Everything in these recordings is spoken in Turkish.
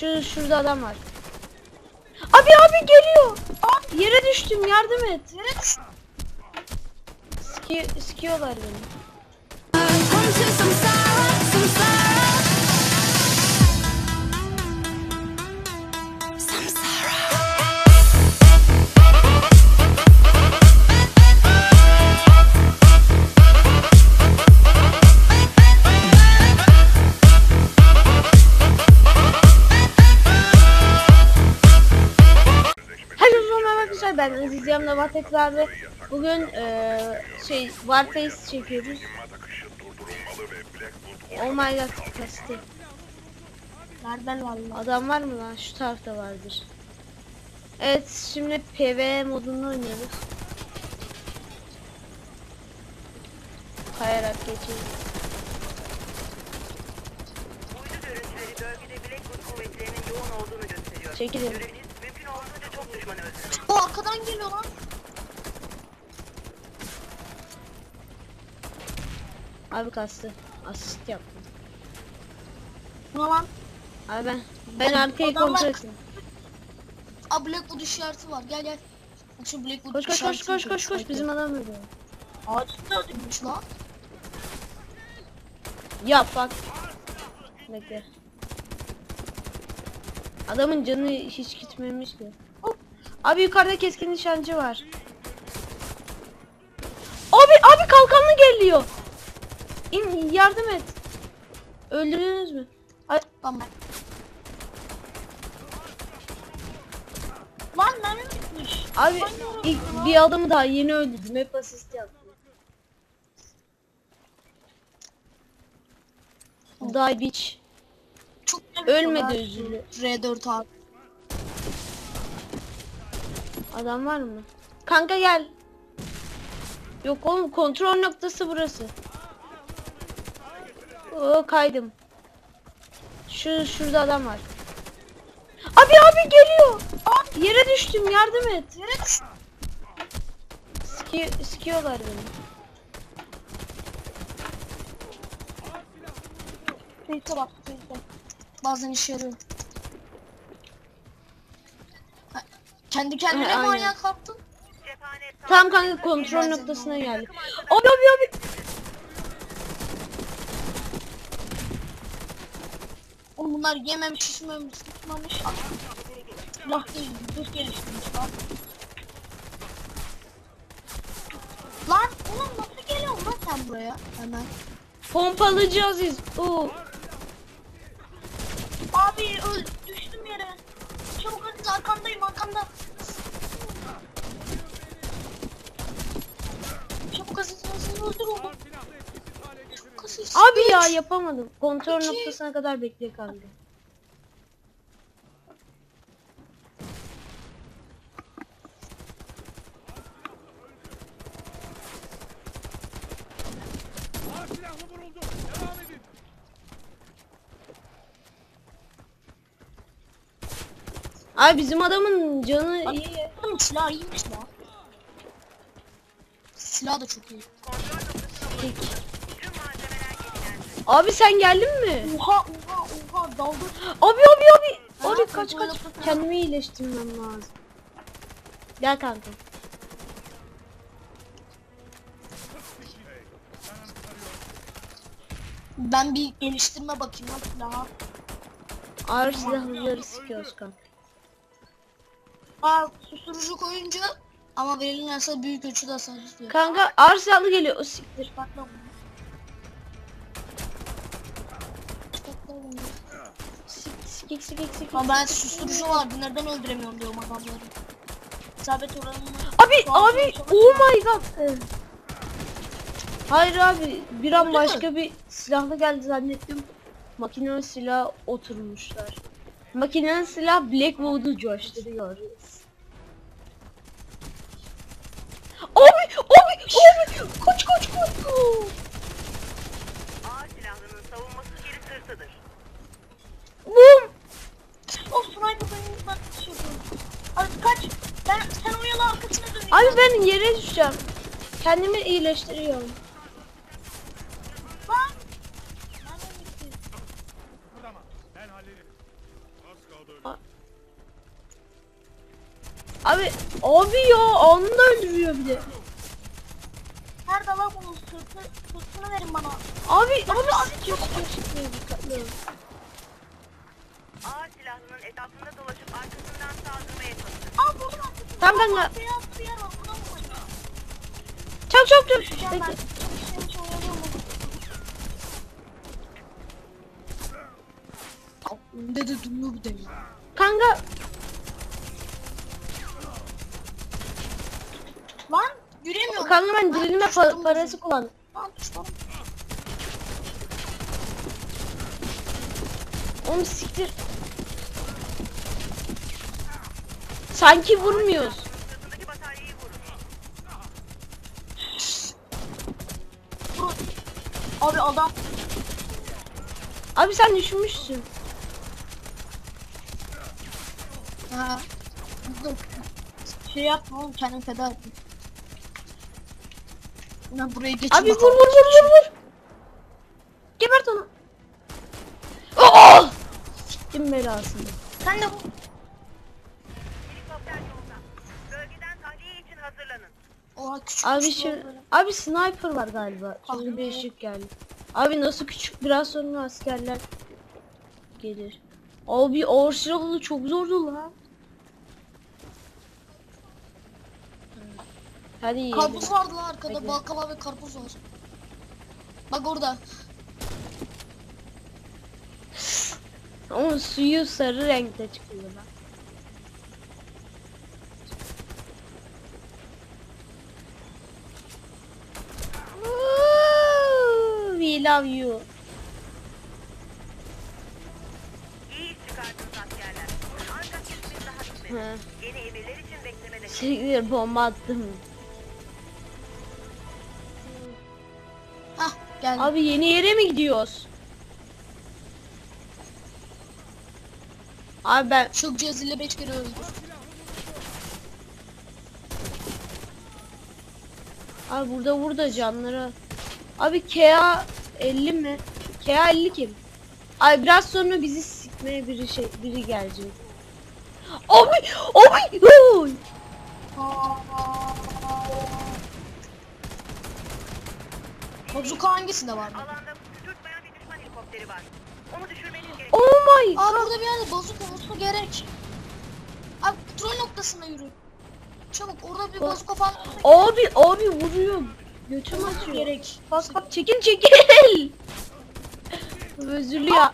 Şu şurada adam var. Abi abi geliyor. Yere düştüm yardım et. Ski, sikiyorlar beni. Tekrar ve bugün eee şey Warface çekiyoruz. Oh my god kastı. Nereden valla? Adam var mı lan? Şu tarafta vardır. Evet şimdi PV modunu oynuyoruz. Kayarak geçelim. Uydu görüntüleri bölgede Blackwood kuvvetlerinin yoğun olduğunu gösteriyor. Çekilin. Göreviniz mümkün olduğunca çok düşmanı öldürün. O arkadan geliyor lan. Abi kastı. Asist yaptım. Ne lan? Abi ben ben arkayı Adam var. kontrol ettim. Aa Blackwood işareti var. Gel gel. Şu Blackwood Koş koş koş koş koş koş bizim adam öldü. Ağaçta öldürmüş lan. Yap bak. Bekle. Adamın canı hiç gitmemiş ki. Hop. Abi yukarıda keskin nişancı var. Abi abi kalkanlı geliyor. İn yardım et. Öldürdünüz mü? Ay, Tamam. Lan mermi bitmiş. abi ilk bir adamı daha yeni öldürdüm. Hep asist yaptım. Die bitch. Çok Ölmedi özürlü. R4 abi. Adam var mı? Kanka gel. Yok oğlum kontrol noktası burası. Oo kaydım. Şu şurada adam var. Abi abi geliyor. Abi, yere düştüm yardım et. Ski, sikiyorlar beni. Neyse bak. neyse. Bazen işe yarıyor. Ha, Kendi kendine mi aynen. ayağa kalktın? Cephane Tam kanka kontrol noktasına geldik. Abi abi abi. Oğlum bunlar yememiş, içmemiş, sıkmamış. Silah değil, düz geliştirmiş lan. Lan oğlum nasıl geliyorsun lan sen buraya? Hemen. Pompalıcı Aziz. Oo. Abi öl, düştüm yere. Çabuk Aziz arkandayım arkanda. Çabuk Aziz Aziz öldür onu. Abi ya yapamadım. Kontrol İki. noktasına kadar bekle kaldı. Abi bizim adamın canı iyi. Oğlum silah iyiymiş lan. Silah da çok iyi. Peki. Abi sen geldin mi? Oha oha oha daldı. Abi abi abi. Ha, Abi kaç kaç. Kendimi iyileştirmem lazım. Gel kanka. Ben bir geliştirme bakayım lan silaha. Ağır silahları sıkıyoruz kanka. Aa susturucu koyunca ama verilirse büyük ölçüde hasar istiyor. Kanka ağır silahlı geliyor. O siktir. Bak Sikik sikik sikik. Ama ben susturucu vardı nereden öldüremiyorum diyorum adamları. İsabet oranını. Abi abi oh my god. Hayır abi bir an Öldü mü? başka bir silahlı geldi zannettim. Makinenin silahı oturmuşlar. Makinenin silah Blackwood'u coşturuyor. Abi abi abi koç koç koç. ağır silahlının savunması geri sırtıdır. Bum. O sniper benim ben şey yapıyorum. Abi kaç. Ben sen oyalı arkasına dönüyorsun. Abi ben yere düşeceğim. Kendimi iyileştiriyorum. Lan. Abi abi ya anında öldürüyor bir de. Nerede lan bunun sırtı, sırtını verin bana. Abi abi sıkıyor sıkıyor sıkıyor dikkatli ol. Ağır silahlının etrafında dolaşıp Tamam kanka. Çabuk çabuk ben. Bekle. Önde de duruyor bir de. Kanka Lan yürüyemiyorum. kanka ben dirilme pa- parası kullandım. Lan düştüm. Oğlum siktir. Sanki vurmuyoruz. Abi adam. Abi sen düşmüşsün. Ha. Şey yapma oğlum kendini feda etme. Ben buraya geçeyim Abi vur vur vur vur vur. Gebert onu. Aa! Siktim belasını. Sen de vur. Küçük Abi küçük şu böyle. abi sniper var galiba. Ah. Şimdi bir ışık geldi. Abi nasıl küçük biraz sonra askerler gelir. Abi silahlı çok zordu lan. Hadi yiyelim. Karpuz vardı lan arkada. Bekle. Baklava ve karpuz var. Bak orada. Ama suyu sarı renkte çıkıyor lan. Yeni emirler için beklemede. Siktir bomba attım. Hah. Abi yeni yere mi gidiyoruz? Abi ben Şu cihazıyla 5 kere öldü. abi burada burada canları. Abi KA 50 mi? KA 50 kim? Abi biraz sonra bizi sikmeye biri şey biri gelecek. Abi abi oy! Bazuka hangisinde var? Alanda tutmayan bir düşman helikopteri var. Onu düşürmeniz gerekiyor. Oh my Aa burada bir yerde bazuka bazuka gerek. Abi kontrol noktasına yürü. Çabuk orada bir Bak. bazuka falan. Abi abi vuruyor. Götüm atıyor. Gerek. Bak bak çekil çekil. Özürlüyor.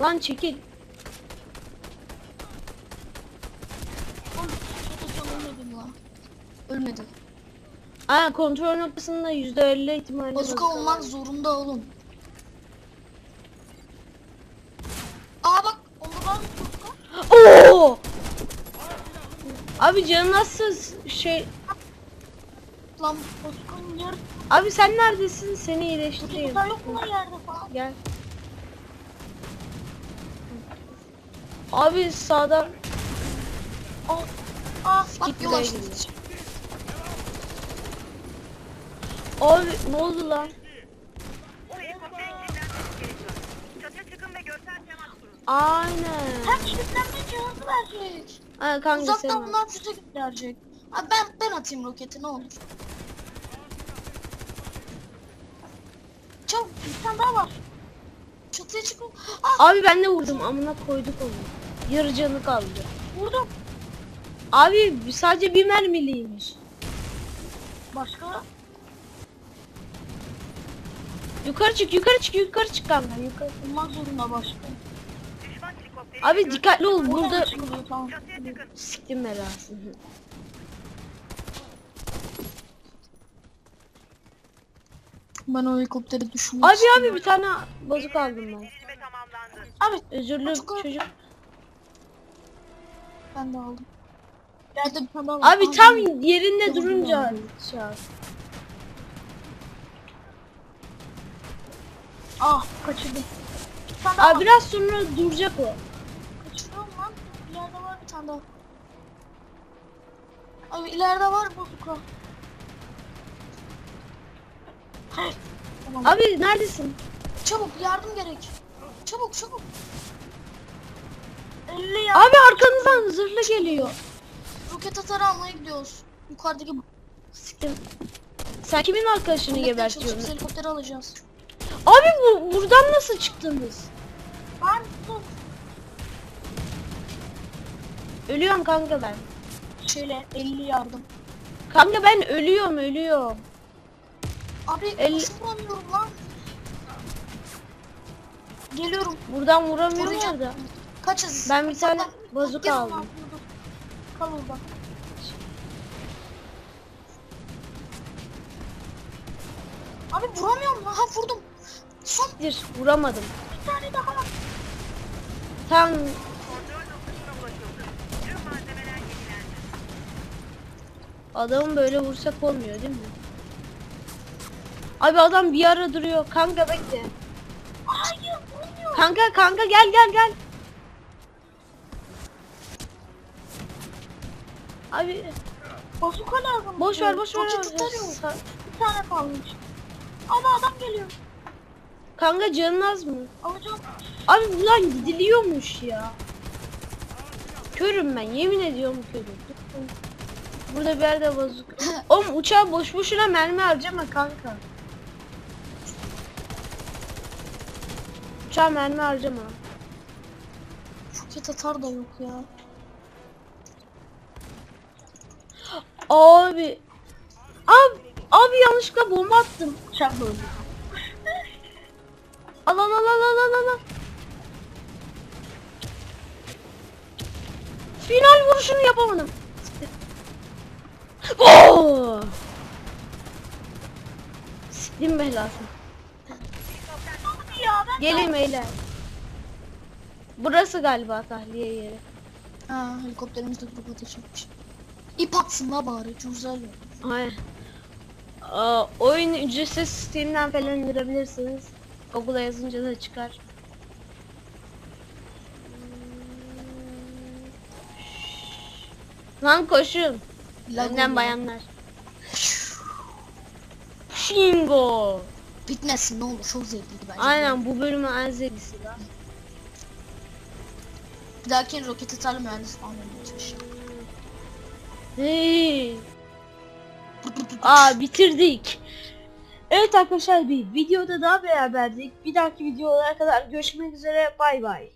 Lan çekil. Ölmedi. Aa kontrol noktasında %50 ihtimalle Bazuka bazuka olmak zorunda oğlum. Aa bak onda var mı bazuka? Oo! Abi canın nasıl şey Lan bazukanın yarısı. Abi sen neredesin? Seni iyileştireyim. Bazuka yok mu yerde falan? Gel. Abi sağdan Aa, aa bak yol açtı. Abi ne oldu lan? Aynen. Hem kilitlenme cihazı verecek. Ha kanka Uzaktan bunlar füze gönderecek. Abi ben ben atayım roketi ne olur. Çabuk bir tane daha var. Çatıya çıkın. Ah Abi ben de vurdum amına koyduk onu. Yarı canı kaldı. vurdum. Abi sadece bir mermiliymiş. Başka? Yukarı çık yukarı çık yukarı çık kanka yukarı. Olmak zorunda başka. Düşman helikopteri Abi dikkatli ol Burada burada tamam. Siktim belasını. Ben o helikopteri düşünmek Abi abi bir tane bozuk aldım ben. Abi Özürlü Bozuk- çocuk. ben de aldım. Yerde bir tane var. Abi Aa, tam yerinde Bozuk durunca çağır. Ah kaçırdım. Bir daha Abi biraz sonra duracak o. Kaçırıyorum lan. İleride var bir tane daha. Abi ileride var bazuka. Tamam. Abi neredesin? Çabuk yardım gerek. Çabuk çabuk. 50 ya. Abi arkanızdan zırhlı geliyor. Roket atar almaya gidiyoruz. Yukarıdaki Siktim. Sen kimin arkadaşını Helikopter gebertiyorsun? çalışıp helikopteri alacağız. Abi bu buradan nasıl çıktınız? Ben dur. Ölüyorum kanka ben. Şöyle 50 yardım. Kanka ben ölüyorum ölüyorum. Abi El- nasıl vuramıyorum lan? Geliyorum. Buradan vuramıyorum Vuracağım. da. Kaçız. Ben bir tane bazuka aldım. lan, dur, dur. Kal orada. Abi vuramıyorum. Ha vurdum. Son Dir, vuramadım. bir tane daha. Tam adamı böyle vursak olmuyor değil mi? Abi adam bir ara duruyor. Kanka bekle. Hayır vurmuyor. Kanka kanka gel gel gel. Abi Bazuka lazım. boş ver boş ver. Bir tane kalmış. Ama adam geliyor. Kanka canın az mı? Alacağım. Abi buradan gidiliyormuş ya. Körüm ben yemin ediyorum körüm. Burada bir yerde bozuk. Oğlum uçağa boş boşuna mermi harcama kanka. Uçağa mermi harcama. Roket atar da yok ya. Abi. Abi, abi yanlışlıkla bomba attım. Uçak böyle. Al al al al al al al. Final vuruşunu yapamadım. Oo! Siktim belası. Gelin beyler. Burası galiba tahliye yeri. Ha helikopterimiz de grup ateşmiş. İp atsın la bari güzel ya. Aynen. Aa, oyun ücretsiz Steam'den falan indirebilirsiniz. Google'a yazınca da çıkar. Lan koşun. Önden bayanlar. Shingo. Bitmesin ne olur çok zevkliydi bence. Aynen bu bölümün en zevklisi lan. Bir dahaki roket atarlı mühendis falan olacakmış. Hey. Aa bitirdik. Evet arkadaşlar bir videoda daha beraberdik. Bir dahaki videolara kadar görüşmek üzere. Bay bay.